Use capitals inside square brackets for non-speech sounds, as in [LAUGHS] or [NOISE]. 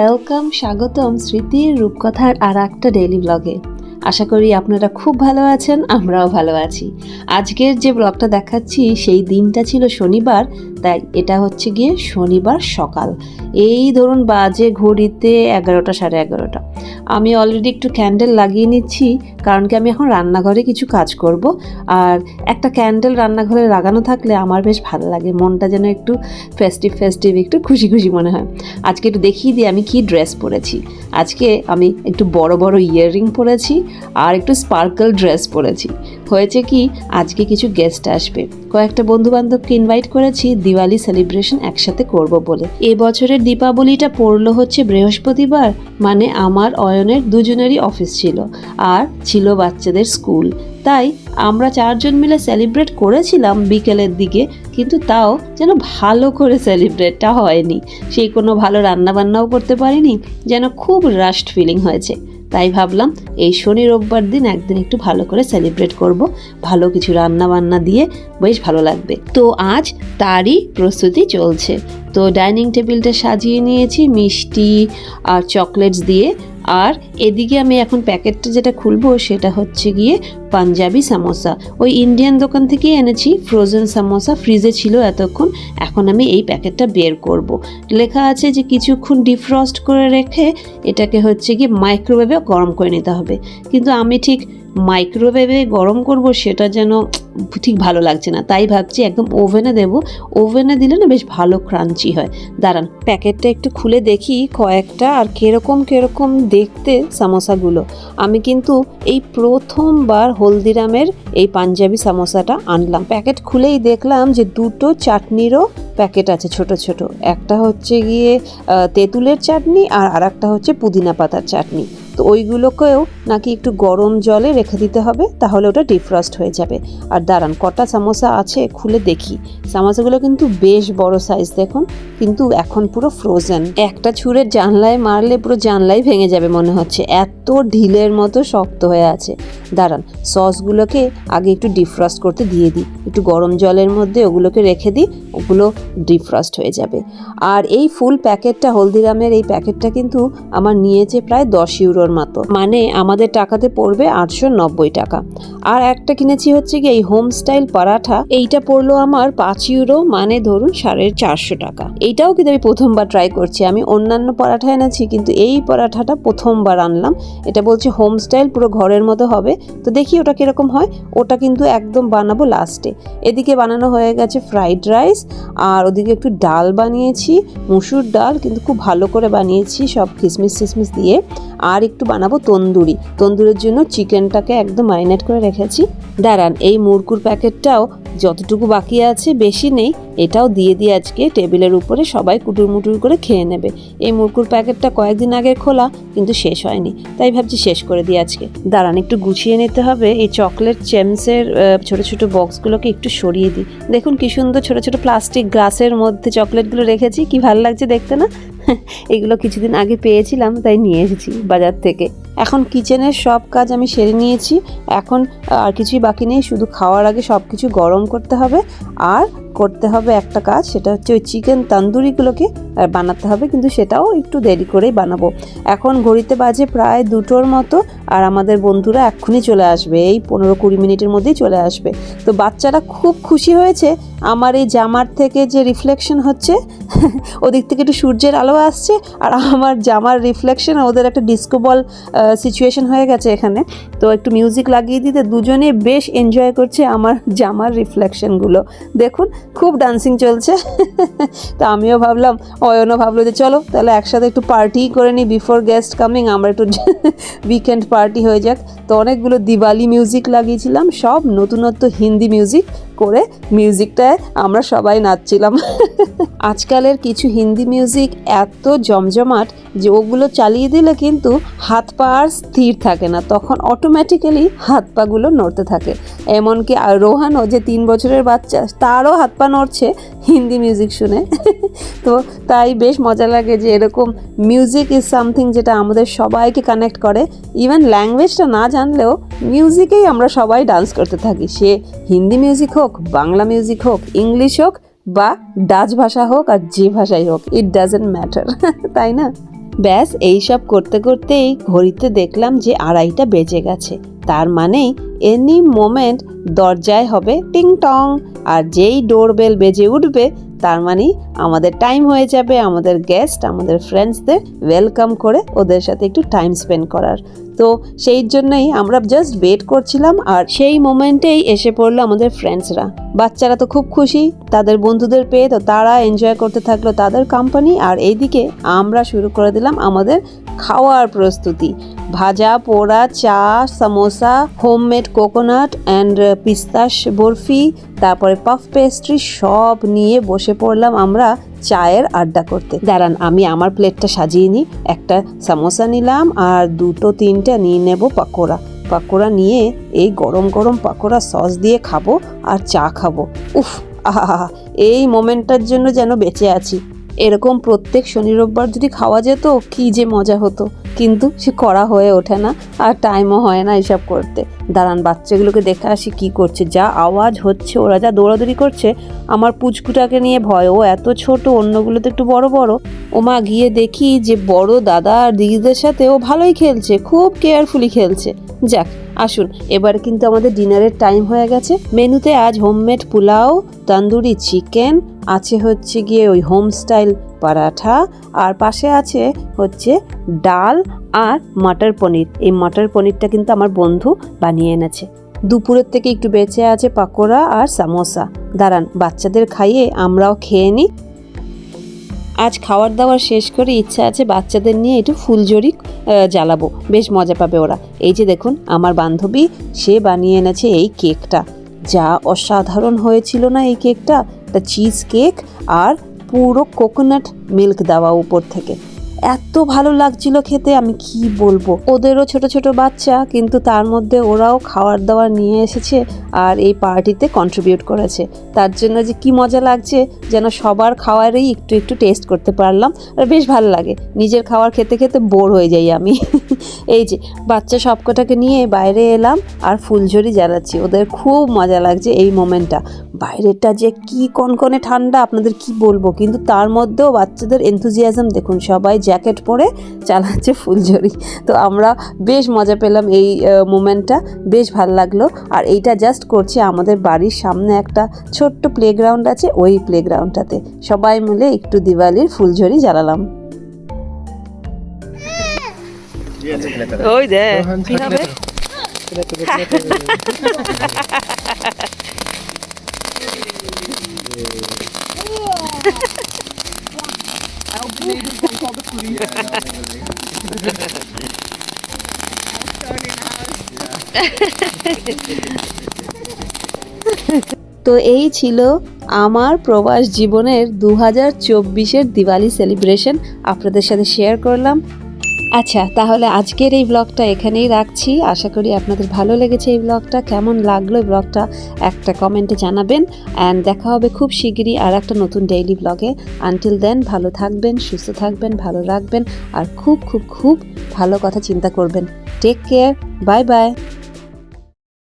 Welcome স্বাগতম স্মৃতির রূপকথার আর একটা ডেইলি ব্লগে আশা করি আপনারা খুব ভালো আছেন, আমরাও ভালো আছি। আজকের যে ব্লগটা দেখাচ্ছি, সেই দিনটা ছিল শনিবার তাই এটা হচ্ছে গিয়ে শনিবার সকাল। এই ধরুন বাজে ঘড়িতে এগারোটা, সাড়ে এগারোটা। আমি অলরেডি একটু ক্যান্ডেল লাগিয়ে নিচ্ছি, কারণ কি আমি এখন রান্নাঘরে কিছু কাজ করব। আর একটা ক্যান্ডেল রান্নাঘরে লাগানো থাকলে আমার বেশ ভালো লাগে, মনটা যেন একটু ফেস্টিভ ফেস্টিভ একটু খুশি খুশি মনে হয়। আজকে একটু দেখিয়ে দিই আমি কি ড্রেস পরেছি। আজকে আমি একটু বড় বড় ইয়াররিং পরেছি আর একটু স্পার্কল ড্রেস পরেছি। হয়েছে কি, আজকে কিছু গেস্ট আসবে। কয়েকটা বন্ধু বান্ধবকে ইনভাইট করেছি দিওয়ালি সেলিব্রেশন একসাথে করব বলে। এ বছরের দীপাবলিটা পড়ল হচ্ছে বৃহস্পতিবার মানে আমার অয়নের দুজনেরই অফিস ছিল আর ছিল বাচ্চাদের স্কুল তাই আমরা চারজন মিলে সেলিব্রেট করেছিলাম বিকেলের দিকে, কিন্তু তাও যেন ভালো করে সেলিব্রেটটা হয়নি। সেই কোনো ভালো রান্নাবান্নাও করতে পারিনি, যেন খুব রাস্ট ফিলিং হয়েছে। তাই ভাবলাম এই শনি রোববার দিন একদিন একটু ভালো করে সেলিব্রেট করব। ভালো কিছু রান্না বান্না দিয়ে বেশ ভালো লাগবে। তো আজ তারই প্রস্তুতি চলছে। তো ডাইনিং টেবিলটা সাজিয়ে নিয়েছি, মিষ্টি আর চকলেটস দিয়ে আর এদিকে আমি এখন প্যাকেটটা যেটা খুলবো সেটা হচ্ছে গিয়ে পাঞ্জাবি সামোসা ওই ইন্ডিয়ান দোকান থেকেই এনেছি ফ্রোজেন সামোসা ফ্রিজে ছিল এতক্ষণ, এখন আমি এই প্যাকেটটা বের করব। লেখা আছে যে কিছুক্ষণ ডিফ্রস্ট করে রেখে এটাকে হচ্ছে গিয়ে মাইক্রোওয়েভে গরম করে নিতে হবে কিন্তু আমি ঠিক মাইক্রোওয়েভে গরম করব, সেটা যেন ঠিক ভালো লাগছে না। তাই ভাবছি একদম ওভেনে দেব। ওভেনে দিলে না বেশ ভালো ক্রাঞ্চি হয়। দাঁড়ান, প্যাকেটটা একটু খুলে দেখি কয়েকটা আর কীরকম কীরকম দেখতে সামোসাগুলো। আমি কিন্তু এই প্রথমবার হলদিরামের এই পাঞ্জাবি সামোসাটা আনলাম। প্যাকেট খুলেই দেখলাম যে দুটো চাটনিরও প্যাকেট আছে ছোট ছোট। একটা হচ্ছে গিয়ে তেঁতুলের চাটনি আর আরেকটা হচ্ছে পুদিনা পাতার চাটনি। তো ওইগুলোকেও নাকি একটু গরম জলে রেখে দিতে হবে, তাহলে ওটা ডিফ্রস্ট হয়ে যাবে। আর দাঁড়ান, কটা সামোসা আছে খুলে দেখি। সামোসাগুলো কিন্তু বেশ বড় সাইজ দেখুন, কিন্তু এখন পুরো ফ্রোজেন একটা ছুঁড়ে জানলায় মারলে পুরো জানলাই ভেঙে যাবে মনে হচ্ছে। এত ঢিলের মতো শক্ত হয়ে আছে। দাঁড়ান সসগুলোকে আগে একটু ডিফ্রস্ট করতে দিয়ে দিই। একটু গরম জলের মধ্যে ওগুলোকে রেখে দিই, ওগুলো ডিফ্রস্ট হয়ে যাবে। আর এই ফুল প্যাকেটটা হলদিরামের এই প্যাকেটটা কিন্তু আমার নিয়েছে প্রায় দশ ইউরোর মতো মানে আমাদের টাকাতে পড়বে আটশো নব্বই টাকা। আর একটা কিনেছি হচ্ছে কি এই হোম স্টাইল পরাঠা। এইটা পড়ল আমার পাঁচ ইউরো মানে ধরুন সাড়ে চারশো টাকা। এইটাও কিন্তু আমি প্রথমবার ট্রাই করছি। আমি অন্যান্য পরাঠা এনেছি, কিন্তু এই পরাঠাটা প্রথমবার আনলাম। এটা বলছে হোম স্টাইল পুরো ঘরের মতো হবে। তো দেখি ওটা কীরকম হয়। ওটা কিন্তু একদম বানাবো লাস্টে এদিকে বানানো হয়ে গেছে ফ্রাইড রাইস আর ওদিকে একটু ডাল বানিয়েছি। মুসুর ডাল, কিন্তু খুব ভালো করে বানিয়েছি সব কিসমিস টিসমিস দিয়ে। আর একটু বানাবো তন্দুরি। তন্দুরের জন্য চিকেনটাকে একদম ম্যারিনেট করে রেখেছি। দাঁড়ান, এই মুরকুর প্যাকেটটাও যতটুকু বাকি আছে, বেশি নেই, এটাও দিয়ে দিয়ে আজকে টেবিলের উপরে সবাই কুটুর মুটুর করে খেয়ে নেবে। এই মুরকুর প্যাকেটটা কয়েকদিন আগে খোলা, কিন্তু শেষ হয়নি। তাই ভাবছি শেষ করে দিই আজকে। দাঁড়ান, একটু গুছিয়ে নিতে হবে। এই চকলেট চেমসের ছোট ছোট বক্সগুলোকে একটু সরিয়ে দিই। দেখুন কি সুন্দর ছোট ছোট প্লাস্টিক গ্লাসের মধ্যে চকলেটগুলো রেখেছি, কি ভালো লাগছে দেখতে না? এগুলো কিছুদিন আগে পেয়েছিলাম তাই নিয়ে এসেছি বাজার থেকে। এখন কিচেনের সব কাজ আমি সেরে নিয়েছি। এখন আর কিছুই বাকি নেই, শুধু খাওয়ার আগে সব কিছু গরম করতে হবে। আর করতে হবে একটা কাজ, সেটা হচ্ছে ওই চিকেন তান্দুরিগুলোকে বানাতে হবে, কিন্তু সেটাও একটু দেরি করেই বানাবো। এখন ঘড়িতে বাজে প্রায় দুটোর মতো, আর আমাদের বন্ধুরা এক্ষুনি চলে আসবে, এই পনেরো কুড়ি মিনিটের মধ্যেই চলে আসবে। তো বাচ্চারা খুব খুশি হয়েছে, আমার এই জামার থেকে যে রিফ্লেকশন হচ্ছে, [LAUGHS] ওদিক থেকে একটু সূর্যের আলো আসছে, আর আমার জামার রিফ্লেকশন, ওদের একটা ডিস্কো বল সিচুয়েশন হয়ে গেছে এখানে। তো একটু মিউজিক লাগিয়ে দিতে, দুজনে বেশ এনজয় করছে আমার [LAUGHS] জামার রিফ্লেকশনগুলো দেখুন, খুব ডান্সিং চলছে। [LAUGHS] তো আমিও ভাবলাম, অয়নও ভাবলো যে চলো, তাহলে একসাথে একটু পার্টি করে নিই বিফোর গেস্ট কামিং আমরা একটু [LAUGHS] উইকেন্ড পার্টি হয়ে যাক। তো অনেকগুলো দিওয়ালি মিউজিক লাগিয়েছিলাম, সব নতুনত্ব হিন্দি মিউজিক করে মিউজিকটায় আমরা সবাই নাচছিলাম। আজকালের কিছু হিন্দি মিউজিক এত জমজমাট যে ওগুলো চালিয়ে দিলে কিন্তু হাত পা আর স্থির থাকে না, তখন অটোমেটিক্যালি হাত পাগুলো নড়তে থাকে। এমনকি রোহানও যে তিন বছরের বাচ্চা, তারও হাত পা নড়ছে হিন্দি মিউজিক শুনে। [LAUGHS] তো তাই বেশ মজা লাগে যে এরকম মিউজিক ইজ সামথিং যেটা আমাদের সবাইকে কানেক্ট করে। ইভেন ল্যাঙ্গুয়েজটা না জানলেও মিউজিকেই আমরা সবাই ডান্স করতে থাকি। সে হিন্দি মিউজিক হোক, বাংলা মিউজিক হোক ইংলিশ হোক বা ডাচ ভাষা হোক আর যে ভাষাই হোক ইট ডাজেন্ট ম্যাটার তাই না? ব্যাস, এইসব করতে করতেই ঘড়িতে দেখলাম যে আড়াইটা বেজে গেছে। তার মানে এনি মোমেন্ট দরজায় হবে টিং টং আর যেই ডোরবেল বেজে উঠবে, তার মানে আমাদের টাইম হয়ে যাবে, আমাদের গেস্ট, আমাদের ফ্রেন্ডসদের ওয়েলকাম করে ওদের সাথে একটু টাইম স্পেন্ড করার। তো সেই জন্যই আমরা জাস্ট ওয়েট করছিলাম আর সেই মোমেন্টেই এসে পড়ল আমাদের ফ্রেন্ডসরা বাচ্চারা তো খুব খুশি, তাদের বন্ধুদের পেয়ে তো তারা এনজয় করতে থাকল তাদের কোম্পানি আর এইদিকে আমরা শুরু করে দিলাম আমাদের খাওয়ার প্রস্তুতি। ভাজা, পোড়া, চা, samosa, homemade coconut and pistas, barfi, তারপরে পাফ পেস্ট্রি সব নিয়ে বসে পড়লাম আমরা চায়ের আড্ডা করতে। দাঁড়ান, আমি আমার প্লেটটা সাজিয়ে নিই। একটা সামোসা নিলাম আর দুটো তিনটে নিয়ে নেব পাকোড়া। পাকোড়া নিয়ে এই গরম গরম পাকোড়া সস দিয়ে খাব আর চা খাব। উফ আহা এই মোমেন্টটার জন্য যেন বেঁচে আছি। এরকম প্রত্যেক শনি রোববার যদি খাওয়া যেত, কি যে মজা হতো। কিন্তু সে করা হয়ে ওঠে না আর টাইমও হয় না এসব করতে। দাঁড়ান, বাচ্চাগুলোকে দেখে আসি কি করছে। যা আওয়াজ হচ্ছে, ওরা যা দৌড়াদৌড়ি করছে, আমার পুচকুটাকে নিয়ে ভয়। ও এত ছোট অন্যগুলো তো একটু বড় বড়। ওমা গিয়ে দেখি যে বড় দাদা আর দিদিদের সাথে ও ভালোই খেলছে, খুব কেয়ারফুলি খেলছে। যাক আসুন। এবার কিন্তু আমাদের ডিনারের টাইম হয়ে গেছে। মেনুতে আজ হোমমেড পোলাও, তন্দুরি চিকেন, আছে হচ্ছে গিয়ে ওই হোম স্টাইল পরাঠা, আর পাশে আছে হচ্ছে ডাল আর মটর পনির। এই মটর পনিরটা কিন্তু আমার বন্ধু বানিয়ে এনেছে। দুপুরের থেকে একটু বেঁচে আছে পাকোড়া আর সামোসা। দাঁড়ান, বাচ্চাদের খাইয়ে আমরাও খেয়ে নিই। আজ খাওয়ার দাওয়ার শেষ করে ইচ্ছা আছে বাচ্চাদের নিয়ে একটু ফুলঝুরি জ্বালাবো। বেশ মজা পাবে ওরা। এই যে দেখুন, আমার বান্ধবী, সে বানিয়ে এনেছে এই কেকটা। যা অসাধারণ হয়েছিল না এই কেকটা? একটা চিজ কেক আর পুরো কোকোনাট মিল্ক দেওয়া উপর থেকে। এত ভালো লাগছিল খেতে, আমি কি বলব? ওদেরও ছোট ছোট বাচ্চা, কিন্তু তার মধ্যে ওরাও খাওয়ার দাওয়ার নিয়ে এসেছে আর এই পার্টিতে কন্ট্রিবিউট করেছে। তার জন্য যে কি মজা লাগছে, যেন সবার খাওয়ারই একটু একটু টেস্ট করতে পারলাম। আর বেশ ভালো লাগে। নিজের খাওয়ার খেতে খেতে বোর হয়ে যাই আমি। [LAUGHS] এই যে, বাচ্চা সবকটাকে নিয়ে বাইরে এলাম আর ফুলঝুরি জ্বালাচ্ছি। ওদের খুব মজা লাগছে এই মোমেন্টটা বাইরেটা যে কি কনকনে ঠান্ডা আপনাদের কি বলব? কিন্তু তার মধ্যেও বাচ্চাদের এনথুজিয়াজম দেখুন সবাই জ্যাকেট পরে চালাচ্ছে ফুলঝুরি। তো আমরা বেশ মজা পেলাম এই মোমেন্টটা বেশ ভালো লাগল। আর এইটা জাস্ট করছি আমাদের বাড়ির সামনে একটা ছোট্ট প্লেগ্রাউন্ড আছে ওই প্লেগ্রাউন্ডটাতে সবাই মিলে একটু দিওয়ালির ফুলঝুরি জ্বালালাম। ওই দে কি হবে? [LAUGHS] তো এই ছিল আমার প্রবাস জীবনের দু হাজার চব্বিশের দিওয়ালি সেলিব্রেশন আপনাদের সাথে শেয়ার করলাম। আচ্ছা তাহলে আজকের এই ব্লগটা এখানেই রাখছি। আশা করি আপনাদের ভালো লেগেছে এই ব্লগটা কেমন লাগল এই ব্লগটা একটা কমেন্টে জানাবেন। অ্যান্ড দেখা হবে খুব শিগগিরই আর একটা নতুন ডেইলি ব্লগে আনটিল দেন ভালো থাকবেন, সুস্থ থাকবেন, ভালো রাখবেন, আর খুব খুব খুব ভালো কথা চিন্তা করবেন। Take care bye bye